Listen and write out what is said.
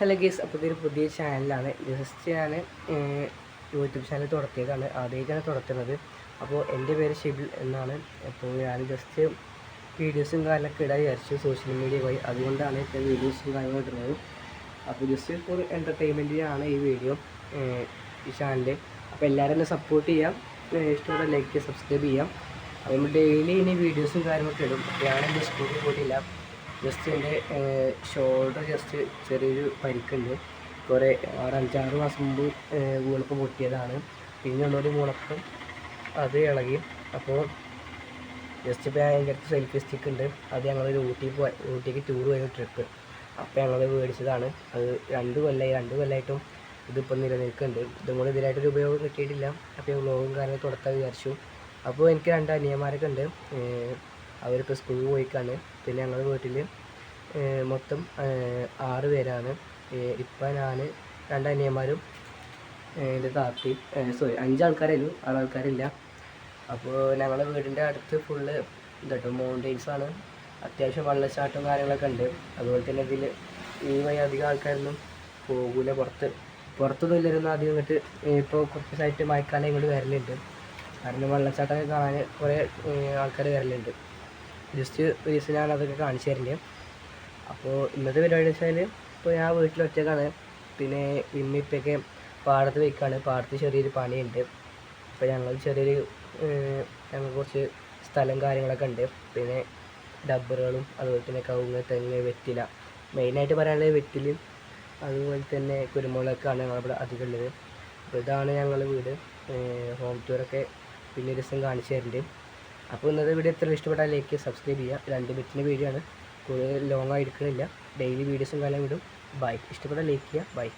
Hello guys അപ്പോൾ ഇതൊരു പുതിയ ചാനലാണ്. ജസ്റ്റ് ഞാൻ യൂട്യൂബ് ചാനൽ തുടക്കിയതാണ് ആദ്യമായിട്ടാണ് തുടക്കുന്നത് അപ്പോൾ എന്റെ പേര് ഷിബിൽ എന്നാണ്. അപ്പോൾ ഞാൻ ജസ്റ്റ് വീഡിയോസും കാര്യങ്ങളൊക്കെ ഇടാൻ വിചാരിച്ചു സോഷ്യൽ മീഡിയ വഴി. അതുകൊണ്ടാണ് ഇപ്പോൾ വീഡിയോസും കാര്യങ്ങളും ഇടുന്നത്. അപ്പോൾ ജസ്റ്റ് ഫോർ എന്റർടൈൻമെന്റിനാണ് ഈ വീഡിയോ ഈ ചാനൽ അപ്പോൾ എല്ലാവരും എന്നെ സപ്പോർട്ട് ചെയ്യാം. ഇഷ്ടപ്പെട്ട ലൈക്ക് സബ്സ്ക്രൈബ് ചെയ്യാം. അപ്പോൾ നമ്മൾ ഡെയിലി ഇനി വീഡിയോസും കാര്യങ്ങളൊക്കെ ഇടും. ഞാൻ എന്റെ സ്കൂളിൽ പോയിട്ടില്ല. ജസ്റ്റ് എന്റെ ഷോൾഡർ ജസ്റ്റ് ചെറിയൊരു പരിക്കുണ്ട്. കുറേ ആറ് അഞ്ചാറ് മാസം മുമ്പ് ഏഹ് പൊട്ടിയതാണ്. പിന്നെ ഒന്നുകൂടി വീണപ്പം അത് ഇളകി. അപ്പോൾ ജസ്റ്റ് ഇപ്പോൾ എന്റെ അടുത്ത് സെൽഫി സ്റ്റിക്ക് ഉണ്ട്. അത് ഞങ്ങളൊരു ഊട്ടി പോയി ഊട്ടിക്ക് ടൂർ പോയ ട്രിപ്പ് അപ്പോൾ ഞങ്ങൾ മേടിച്ചതാണ്. അത് രണ്ട് കൊല്ലമായി രണ്ട് കൊല്ലമായിട്ടും ഇതിപ്പം നിലനിൽക്കുന്നുണ്ട്. ഇതും കൂടെ ഇതിനായിട്ടൊരു ഉപയോഗം കിട്ടിയിട്ടില്ല. അപ്പോൾ വ്ളോഗും കാര്യങ്ങളും തുടക്കാൻ വിചാരിച്ചു. അപ്പോൾ എനിക്ക് രണ്ട് അനിയന്മാരൊക്കെ ഉണ്ട്. അവരിപ്പോൾ സ്കൂളിൽ പോയിക്കാണ്. പിന്നെ ഞങ്ങളുടെ വീട്ടിൽ മൊത്തം ആറ് പേരാണ്. ഇപ്പം ഞാൻ രണ്ട് അനിയന്മാരും എന്റെ താത്തി സോറി അഞ്ചാൾക്കാരല്ലോ ആറാൾക്കാരില്ല. അപ്പോൾ ഞങ്ങളുടെ വീടിന്റെ അടുത്ത് ഫുള്ള് ഇതട്ടോ മൗണ്ടെയ്ൻസ് ആണ്. അത്യാവശ്യം വെള്ളച്ചാട്ടവും കാര്യങ്ങളൊക്കെ ഉണ്ട്. അതുപോലെ തന്നെ ഇതിൽ ഈ വഴി അധികം ആൾക്കാരൊന്നും പോകൂല പുറത്ത്. പുറത്തൊന്നും ഇല്ലായിരുന്നു ആദ്യം ഇങ്ങോട്ട് ഇപ്പോൾ കുറച്ച് ദിവസമായിട്ട് മഴക്കാലം ഇങ്ങോട്ട് വരലുണ്ട്. കാരണം വെള്ളച്ചാട്ടമൊക്കെ കാണാൻ കുറേ ആൾക്കാർ വരലുണ്ട്. ജസ്റ്റ് ഒരു ദിവസം ഞാൻ അതൊക്കെ കാണിച്ചു തരുന്നുണ്ട് അപ്പോൾ ഇന്നത്തെ പരിപാടി വെച്ചാൽ ഇപ്പോൾ ഞാൻ വീട്ടിൽ ഒറ്റക്കാണ്. പിന്നെ ഇമ്മിപ്പൊക്കെ പാടത്ത് വയ്ക്കുകയാണ് പാടത്ത് ചെറിയൊരു പണിയുണ്ട്. അപ്പോൾ ഞങ്ങൾ ചെറിയൊരു ഞങ്ങൾ കുറച്ച് സ്ഥലം കാര്യങ്ങളൊക്കെ ഉണ്ട്. പിന്നെ ഡബ്ബറുകളും അതുപോലെ തന്നെ കവുങ്ങ് തെങ്ങ് വെറ്റില. മെയിനായിട്ട് പറയാനുള്ളത് വെറ്റിലും അതുപോലെ തന്നെ കുരുമുളകൊക്കെയാണ് ഞങ്ങളിവിടെ അധികം ഉള്ളത്. അപ്പോൾ ഇതാണ് ഞങ്ങളുടെ വീട്. ഹോം ടൂറൊക്കെ പിന്നെ ഒരു ദിവസം കാണിച്ചു തരുന്നുണ്ട് അപ്പോൾ ഇന്നത്തെ വീഡിയോ എത്ര ഇഷ്ടപ്പെട്ടാൽ ലൈക്ക് സബ്സ്ക്രൈബ് ചെയ്യുക. രണ്ട് മിനിറ്റിന്റെ വീഡിയോ ആണ്. കൂടുതൽ ലോങ് ആയിരിക്കണില്ല. ഡെയിലി വീഡിയോസും കാലം വിടും ബൈ ഇഷ്ടപ്പെട്ടാൽ ലൈക്ക് ചെയ്യുക. ബൈ